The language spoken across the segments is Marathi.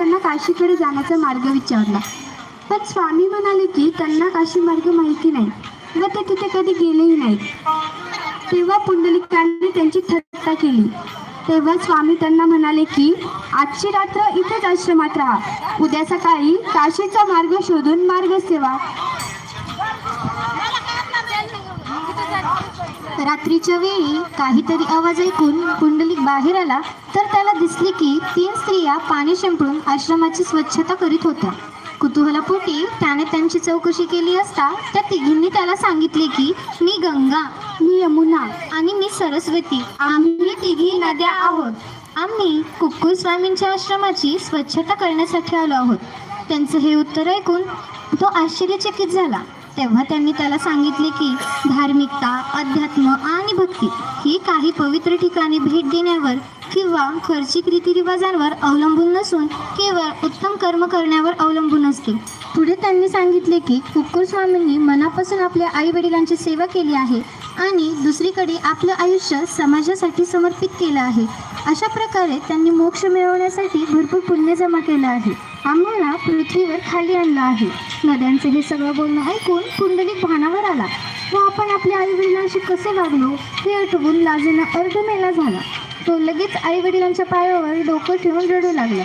त्यांना काशीकडे जाण्याचा मार्ग विचारला. पण स्वामी म्हणाले की त्यांना काशी मार्ग माहिती नाही व ते तिथे कधी गेलेही नाहीत. तेव्हा पुंडलिकांनी त्यांची थट्टा केली. तेव्हा स्वामी त्यांना म्हणाले की आजची रात्र इथेच आश्रमात राहा. उद्या सकाळी काशीचा मार्ग शोधून मार्ग सेवा रात्रीच्या वेळी काहीतरी आवाज ऐकून पुंडलिक बाहेर आला तर त्याला दिसले की तीन स्त्रिया पाणी शिंपडून आश्रमाची स्वच्छता करीत होत्या. कुतूहलापोटी त्याने त्यांची चौकशी केली असता त्या तिघींनी त्याला सांगितले की मी गंगा मी यमुना आणि मी सरस्वती. आम्ही तिघी नद्या आहोत. आम्ही कुक्कुल स्वामींच्या आश्रमाची स्वच्छता करण्यासाठी आलो आहोत. त्यांचं हे उत्तर ऐकून तो आश्चर्यचकित झाला. तेव्हा त्यांनी त्याला सांगितले की धार्मिकता अध्यात्म आणि भक्ती ही काही पवित्र ठिकाणी भेट देण्यावर किंवा खर्चिक रीतिरिवाजांवर अवलंबून नसून केवळ उत्तम कर्म करण्यावर अवलंबून असते. पुढे त्यांनी सांगितले की कुक्कुर स्वामींनी मनापासून आपल्या आई वडिलांची सेवा केली आहे आणि दुसरीकडे आपलं आयुष्य समाजासाठी समर्पित केलं आहे. अशा प्रकारे त्यांनी मोक्ष मिळवण्यासाठी भरपूर पुण्य जमा केलं आहे. आम्हाला पृथ्वीवर खाली आणलं आहे. नद्यांचं हे सगळं बोलणं ऐकून कुंडलिक भानावर आला. व आपण आपल्या आई वडिलांशी कसे वागलो हे आठवून लाजेनं अर्धमेला झाला. तो लगेच आई वडिलांच्या पायावर डोकं ठेवून रडू लागला.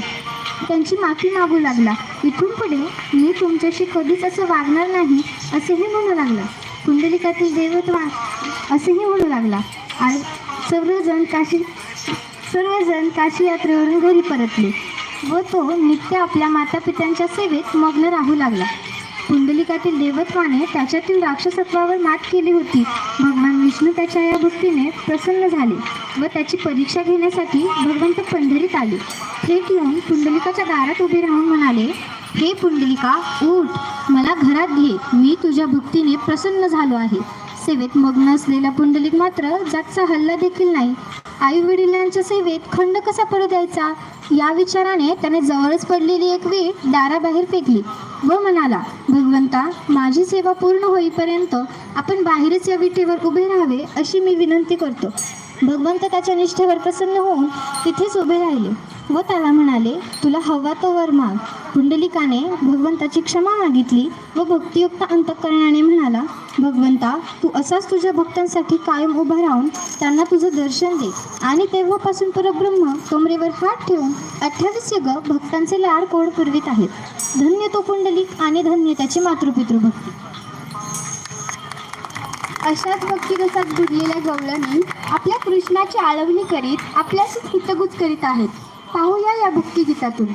त्यांची माफी मागू लागला. इथून पुढे मी तुमच्याशी कधीच असं वागणार नाही असेही म्हणू लागला. कुंडलिकातील देवत्वा असेही म्हणू लागला. आणि सर्वजण काशी सर्वजण काशी यात्रेवरून घरी परतले. व तो नित्य आपल्या मातापित्यांच्या सेवेत मग्न राहू लागला. कुंडलिकातील देवत्वाने त्याच्यातील राक्षसत्वावर मात केली होती. भगवान विष्णू त्याच्या या भक्तीने प्रसन्न झाले व त्याची परीक्षा घेण्यासाठी भगवंत पंढरीत आले. थेट येऊन पुंडलिकाच्या दारात उभे राहून म्हणाले हे पुंडलिका उठ. मला घरात घे. मी तुझ्या भक्तीने प्रसन्न झालो आहे. सेवेत मग्न असलेला पुंडलिक मात्र जागचा हल्ला देखील नाही. आई वडिलांच्या सेवेत खंड कसा पडू द्यायचा? या विचाराने त्याने जवळच पडलेली एक वीट दाराबाहेर फेकली व म्हणाला भगवंता माझी सेवा पूर्ण होईपर्यंत आपण बाहेरच या विटेवर उभे राहावे अशी मी विनंती करतो. भगवंत त्याच्या निष्ठेवर प्रसन्न होऊन तिथेच उभे राहिले. व त्याला म्हणाले तुला हवा तो वर माग. पुंडलिकाने भगवंताची क्षमा मागितली व भक्तियुक्त अंतकरणाने म्हणाला भगवंता तू असाच तुझ्या भक्तांसाठी कायम उभा राहून त्यांना तुझं दर्शन दे आणि तेव्हापासून परब्रह्म कमरेवर हात ठेवून अठ्ठावीस युग भक्तांचे लाड कोड पुरवित आहेत. धन्य तो पुंडलिक आणि धन्य त्याची मातृपितृभक्ती अशाच भक्तिरसात बुडलेल्या गवळणी आपल्या कृष्णाची आळवणी करीत आपल्याशीच हितगुज करीत आहेत. tahu ya ya bukti kita tuh.